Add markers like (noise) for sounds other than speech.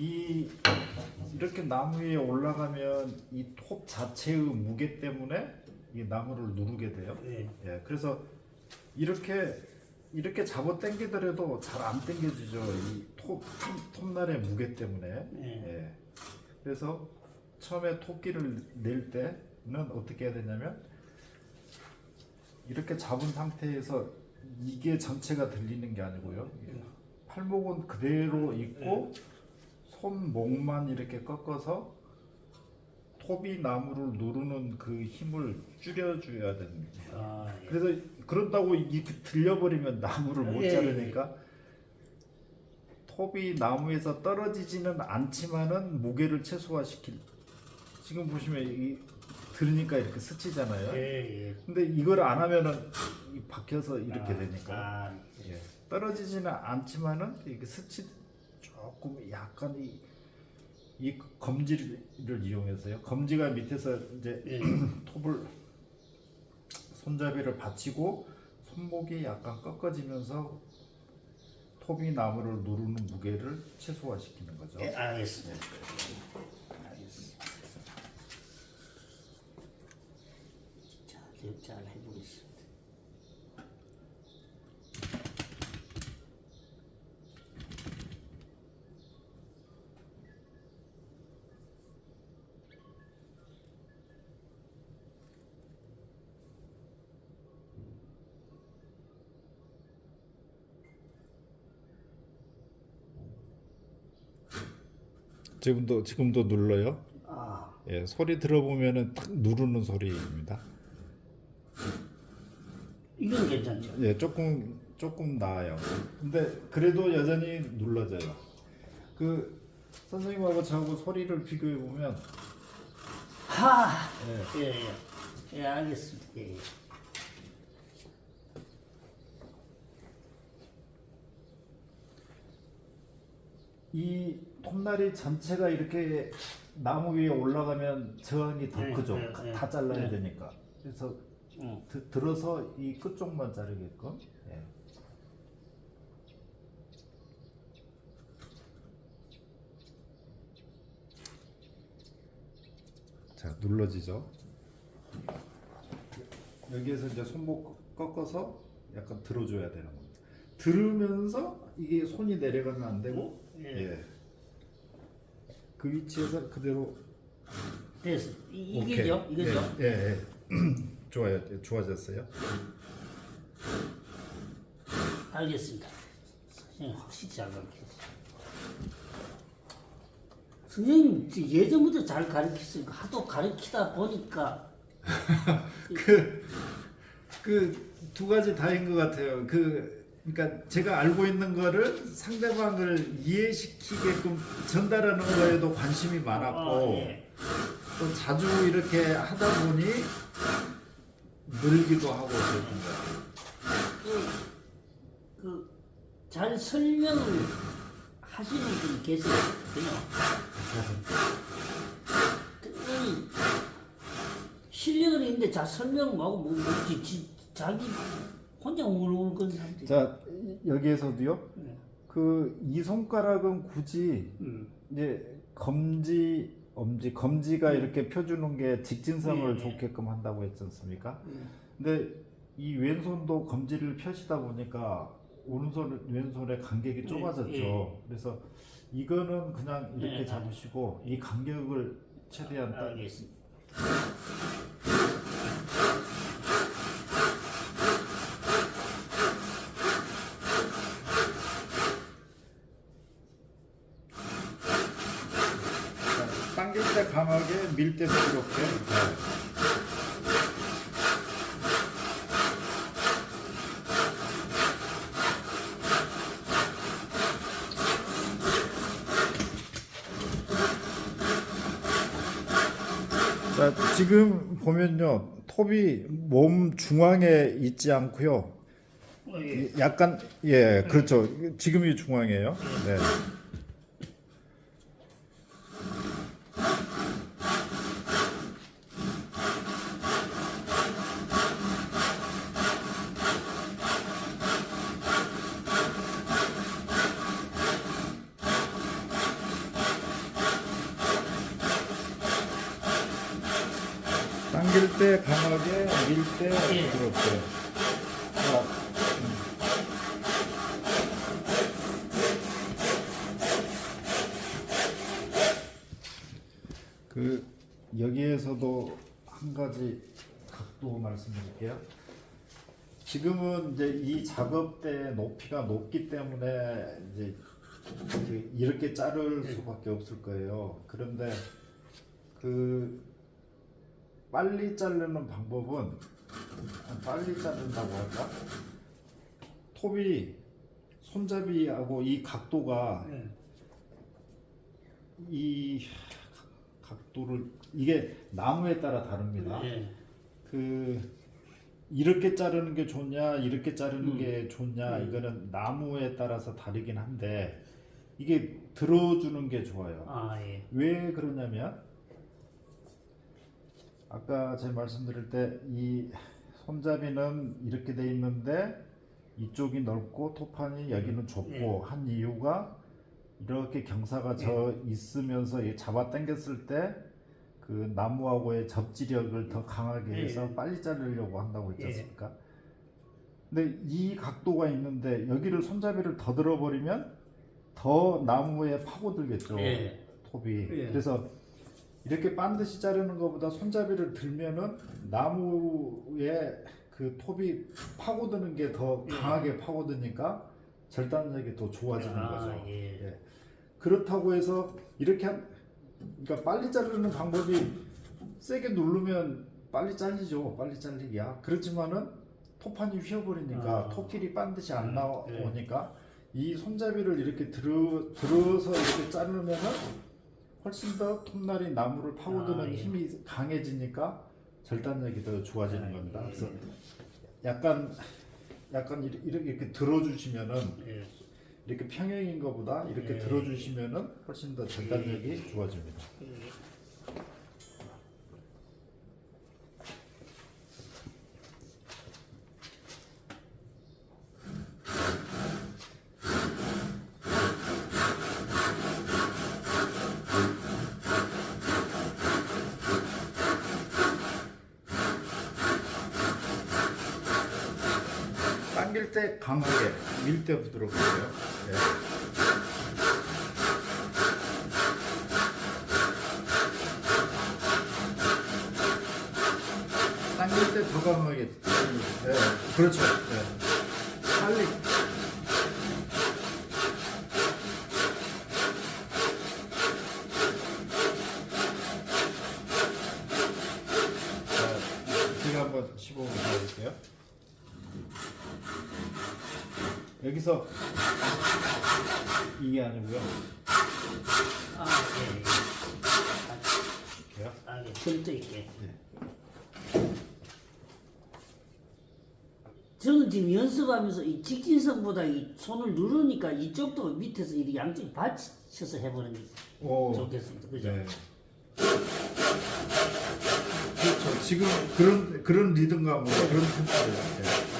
이 이렇게 나무 위에 올라가면 이 톱 자체의 무게 때문에 이 나무를 누르게 돼요. 예. 예, 그래서 이렇게 이렇게 잡아 당기더라도 잘 안 당겨지죠. 이톱 톱날의 무게 때문에. 예. 예. 그래서 처음에 토끼를 낼 때는 어떻게 해야 되냐면 이렇게 잡은 상태에서 이게 전체가 들리는 게 아니고요. 팔목은 그대로 있고 손 목만 이렇게 꺾어서 톱이 나무를 누르는 그 힘을 줄여줘야 됩니다. 아, 예. 그래서 그런다고 이렇게 들려버리면 나무를 못 예, 예. 자르니까 톱이 나무에서 떨어지지는 않지만은 무게를 최소화시킬 지금 보시면 이 들으니까 이렇게 스치잖아요. 예, 예. 근데 이걸 안 하면은 이 박혀서 이렇게 아, 되니까 아, 예. 떨어지지는 않지만은 이게 스치 조금 약간 이, 이 검지를 이용해서요. 검지가 밑에서 이제 예. (clears throat) 톱을 손잡이를 받치고 손목이 약간 꺾어지면서 톱이 나무를 누르는 무게를 최소화시키는 거죠. 예, 알겠습니다. 알겠습니다. 자, 이제 잘해보겠습니다. 지금도 지금도 눌러요. 아, 예, 소리 들어보면은 탁 누르는 소리입니다. 이건 괜찮죠? 예, 조금 조금 나아요. 근데 그래도 여전히 눌러져요. 그 선생님하고 저하고 소리를 비교해 보면 하! 예, 예, 예. 예, 알겠습니다. 예, 예. 이 톱날이 전체가 이렇게 나무 위에 올라가면 저항이 더 네, 크죠. 네, 네. 다 잘라야 네. 되니까. 그래서 응. 드, 들어서 이 끝쪽만 자르게끔. 예. 자 눌러지죠. 여기에서 이제 손목 꺾어서 약간 들어줘야 되는 겁니다. 들으면서 이게 손이 내려가면 안 되고, 예. 예. 그 위치에서 그대로 됐어. 이, 오케이. 이게죠? 이거죠? 예, 예. 예. (clears throat) 좋아요. 예, 좋아졌어요. 알겠습니다. 선생님 확실히 잘 가르쳤어요. 선생님 저 예전부터 잘 가르쳤으니까 하도 가르치다 보니까 (laughs) 그 그 두 가지 다인 것 같아요. 그 그러니까 제가 알고 있는 거를 상대방을 이해시키게끔 전달하는 거에도 관심이 많았고 아, 예. 또 자주 이렇게 하다 보니 늘기도 하고 그랬던 거예요. 그잘 설명을 하시는 분이 계세요. 그냥 실력은 있는데 잘 설명 뭐하고 뭐, 지, 자기 혼자 울울 건 사람들이. 자 여기에서도요. 네. 그 이 손가락은 굳이 음. 이제 검지 엄지 검지가 이렇게 펴주는 게 직진성을 네. 좋게끔 한다고 했지 않습니까? 음. 근데 이 왼손도 검지를 펴시다 보니까 오른손 왼손의 간격이 네, 좁아졌죠. 네. 그래서 이거는 그냥 이렇게 네. 잡으시고 이 간격을 최대한 딱 알겠습니다. 때 강하게 밀 때 부드럽게. 자, 지금 보면요. 톱이 몸 중앙에 있지 않고요. 어, 예. 약간 예, 그렇죠. 지금이 중앙이에요. 네. 당길 때 강하게, 밀 때 예. 부드럽게. 자, 음. 그 여기에서도 한 가지 각도 말씀드릴게요. 지금은 이제 이 작업 때 높이가 높기 때문에 이제 이렇게 자를 수밖에 없을 거예요. 그런데 그 빨리 자르는 방법은 빨리 자른다고 할까? 톱이 손잡이하고 이 각도가 예. 이 각도를 이게 나무에 따라 다릅니다. 예. 그 이렇게 자르는 게 좋냐 이렇게 자르는 음. 게 좋냐 음. 이거는 나무에 따라서 다르긴 한데 이게 들어주는 게 좋아요. 아 예. 왜 그러냐면 아까 제가 말씀드릴 때 이 손잡이는 이렇게 돼 있는데 이쪽이 넓고 토판이 여기는 좁고 예. 한 이유가 이렇게 경사가 져 있으면서 이 잡아 당겼을 때 그 나무하고의 접지력을 더 강하게 해서 예. 빨리 자르려고 한다고 했지 예. 않습니까? 근데 이 각도가 있는데 여기를 손잡이를 더 들어버리면 더 나무에 파고들겠죠. 예. 톱이 예. 그래서 이렇게 반드시 자르는 것보다 손잡이를 들면은 나무에 그 톱이 파고드는 게더 예. 강하게 파고드니까 절단력이 더 좋아지는 아, 거죠. 예. 예. 그렇다고 해서 이렇게 한, 그러니까 빨리 자르는 방법이 세게 누르면 빨리 잘리죠. 빨리 잘리기야. 그렇지만은 톱판이 휘어버리니까 아. 톱길이 반드시 안 음, 나오니까 이 손잡이를 이렇게 들어 들어서 이렇게 자르면은 훨씬 더 톱날이 나무를 파고드는 아, 예. 힘이 강해지니까 절단력이 더 좋아지는 아, 겁니다. 예. 그래서 약간 약간 이렇게 이렇게, 들어주시면은 예. 이렇게 평행인 것보다 이렇게 예. 들어주시면은 훨씬 더 절단력이 좋아집니다. 예. 당길 때 강하게, 밀 때 부드럽고요. 예. 당길 때 더 강하게. 예. 그렇죠. 예. 빨리. 자, 제가 한번 시범을 보여드릴게요. 여기서 이게 아니고요. 아 예. 이렇게요. 아 예. 절도 있게. 저는 지금 연습하면서 이 직진성보다 이 손을 누르니까 이쪽도 밑에서 이 양쪽이 받쳐서 해보는 게 오. 좋겠습니다. 그죠? 네. 그렇죠. 지금 그런 그런 리듬감으로 그런 템포예요. 네.